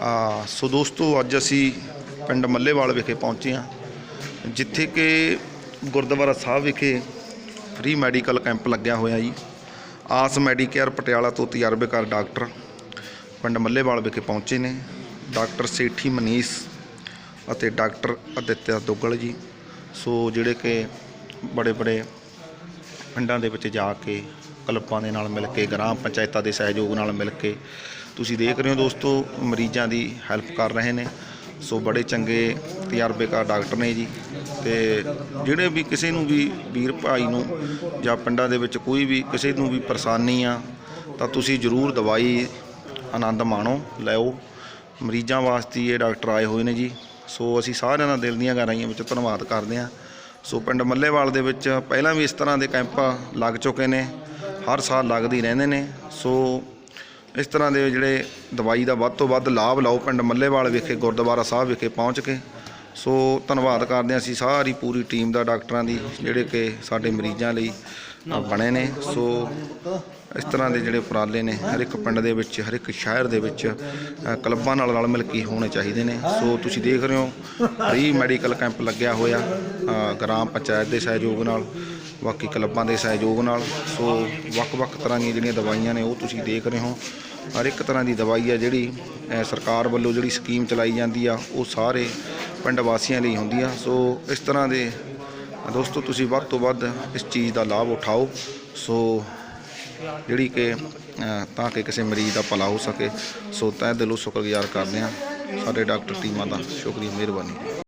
ਆ, ਸੋ ਦੋਸਤੋ, ਅੱਜ ਅਸੀਂ ਪਿੰਡ ਮੱਲੇਵਾਲ ਵਿਖੇ ਪਹੁੰਚੇ ਹਾਂ, ਜਿੱਥੇ ਕਿ ਗੁਰਦੁਆਰਾ ਸਾਹਿਬ ਵਿਖੇ ਫ੍ਰੀ ਮੈਡੀਕਲ ਕੈਂਪ ਲੱਗਿਆ ਹੋਇਆ ਜੀ। ਆਸ ਮੈਡੀਕੇਅਰ ਪਟਿਆਲਾ ਤੋਂ ਤਜਰਬੇਕਾਰ ਡਾਕਟਰ ਪਿੰਡ ਮੱਲੇਵਾਲ ਵਿਖੇ ਪਹੁੰਚੇ ਨੇ, ਡਾਕਟਰ ਸੇਠੀ ਮਨੀਸ਼ ਅਤੇ ਡਾਕਟਰ ਅਦਿੱਤਿਆ ਦੁੱਗਲ ਜੀ। ਸੋ ਜਿਹੜੇ ਕਿ ਬੜੇ ਬੜੇ ਪਿੰਡਾਂ ਦੇ ਵਿੱਚ ਜਾ ਕੇ ਕਲੱਬਾਂ ਦੇ ਨਾਲ ਮਿਲ ਕੇ, ਗ੍ਰਾਮ ਪੰਚਾਇਤਾਂ ਦੇ ਸਹਿਯੋਗ ਨਾਲ ਮਿਲ ਕੇ ਤੁਸੀਂ ਦੇਖ ਰਹੇ ਹੋ ਦੋਸਤੋ, ਮਰੀਜ਼ਾਂ ਦੀ ਹੈਲਪ ਕਰ ਰਹੇ ਨੇ। ਸੋ ਬੜੇ ਚੰਗੇ ਤਜਰਬੇਕਾਰ ਡਾਕਟਰ ਨੇ ਜੀ। ਤੇ ਜਿਹੜੇ ਵੀ ਕਿਸੇ ਨੂੰ ਵੀ ਵੀਰ ਭਾਈ ਨੂੰ ਜਾਂ ਪਿੰਡਾਂ ਦੇ ਵਿੱਚ ਕੋਈ ਵੀ ਕਿਸੇ ਨੂੰ ਵੀ ਪਰੇਸ਼ਾਨੀ ਆ, ਤਾਂ ਤੁਸੀਂ ਜ਼ਰੂਰ ਦਵਾਈ ਆਨੰਦ ਮਾਣੋ ਲੈਓ ਮਰੀਜ਼ਾਂ ਵਾਸਤੇ ਇਹ ਡਾਕਟਰ ਆਏ ਹੋਏ ਨੇ ਜੀ। ਸੋ ਅਸੀਂ ਸਾਰਿਆਂ ਦਾ ਦਿਲ ਦੀਆਂ ਗਹਿਰਾਈਆਂ ਵਿੱਚ ਧੰਨਵਾਦ ਕਰਦੇ ਹਾਂ। ਸੋ ਪਿੰਡ ਮੱਲੇਵਾਲ ਦੇ ਵਿੱਚ ਪਹਿਲਾਂ ਵੀ ਇਸ ਤਰ੍ਹਾਂ ਦੇ ਕੈਂਪ ਲੱਗ ਚੁੱਕੇ ਨੇ। ਹਰ ਸਾਲ ਲੱਗਦੇ ਰਹਿੰਦੇ ਨੇ। ਸੋ ਇਸ ਤਰ੍ਹਾਂ ਦੇ ਜਿਹੜੇ ਦਵਾਈ ਦਾ ਵੱਧ ਤੋਂ ਵੱਧ ਲਾਭ ਲਓ ਪਿੰਡ ਮੱਲੇਵਾਲ ਵਿਖੇ, ਗੁਰਦੁਆਰਾ ਸਾਹਿਬ ਵਿਖੇ ਪਹੁੰਚ ਕੇ। ਸੋ ਧੰਨਵਾਦ ਕਰਦੇ ਹਾਂ ਅਸੀਂ ਸਾਰੀ ਪੂਰੀ ਟੀਮ ਦਾ, ਡਾਕਟਰਾਂ ਦੀ, ਜਿਹੜੇ ਕਿ ਸਾਡੇ ਮਰੀਜ਼ਾਂ ਲਈ ਬਣੇ ਨੇ। ਸੋ ਇਸ ਤਰ੍ਹਾਂ ਦੇ ਜਿਹੜੇ ਉਪਰਾਲੇ ਨੇ, ਹਰ ਇੱਕ ਪਿੰਡ ਦੇ ਵਿੱਚ, ਹਰ ਇੱਕ ਸ਼ਹਿਰ ਦੇ ਵਿੱਚ ਕਲੱਬਾਂ ਨਾਲ ਰਲ ਮਿਲ ਕੇ ਹੋਣੇ ਚਾਹੀਦੇ ਨੇ। ਸੋ ਤੁਸੀਂ ਦੇਖ ਰਹੇ ਹੋ, ਫ੍ਰੀ ਮੈਡੀਕਲ ਕੈਂਪ ਲੱਗਿਆ ਹੋਇਆ ਗ੍ਰਾਮ ਪੰਚਾਇਤ ਦੇ ਸਹਿਯੋਗ ਨਾਲ। ਬਾਕੀ ਕਲੱਬਾਂ ਦੇ ਸਹਿਯੋਗ ਨਾਲ। ਸੋ ਵੱਖ-ਵੱਖ ਤਰ੍ਹਾਂ ਦੀਆਂ ਜਿਹੜੀਆਂ ਦਵਾਈਆਂ ਨੇ ਉਹ ਤੁਸੀਂ ਦੇਖ ਰਹੇ ਹੋ। ਹਰ ਇੱਕ ਤਰ੍ਹਾਂ ਦੀ ਦਵਾਈ ਆ ਜਿਹੜੀ ਸਰਕਾਰ ਵੱਲੋਂ ਜਿਹੜੀ ਸਕੀਮ ਚਲਾਈ ਜਾਂਦੀ ਆ, ਉਹ ਸਾਰੇ ਪਿੰਡ ਵਾਸੀਆਂ ਲਈ ਹੁੰਦੀ ਆ। ਸੋ ਇਸ ਤਰ੍ਹਾਂ ਦੇ, ਦੋਸਤੋ, ਤੁਸੀਂ ਵੱਧ ਤੋਂ ਵੱਧ ਇਸ ਚੀਜ਼ ਦਾ ਲਾਭ ਉਠਾਓ। ਸੋ ਜਿਹੜੀ ਕਿ ਤਾਂ ਕਿ ਕਿਸੇ ਮਰੀਜ਼ ਦਾ ਭਲਾ ਹੋ ਸਕੇ। ਸੋ ਤਹਿ ਦਿਲੋਂ ਸ਼ੁਕਰਗੁਜ਼ਾਰ ਕਰਦੇ ਹਾਂ। ਸਾਡੇ ਡਾਕਟਰ ਟੀਮਾਂ ਦਾ ਸ਼ੁਕਰੀਆ, ਮਿਹਰਬਾਨੀ।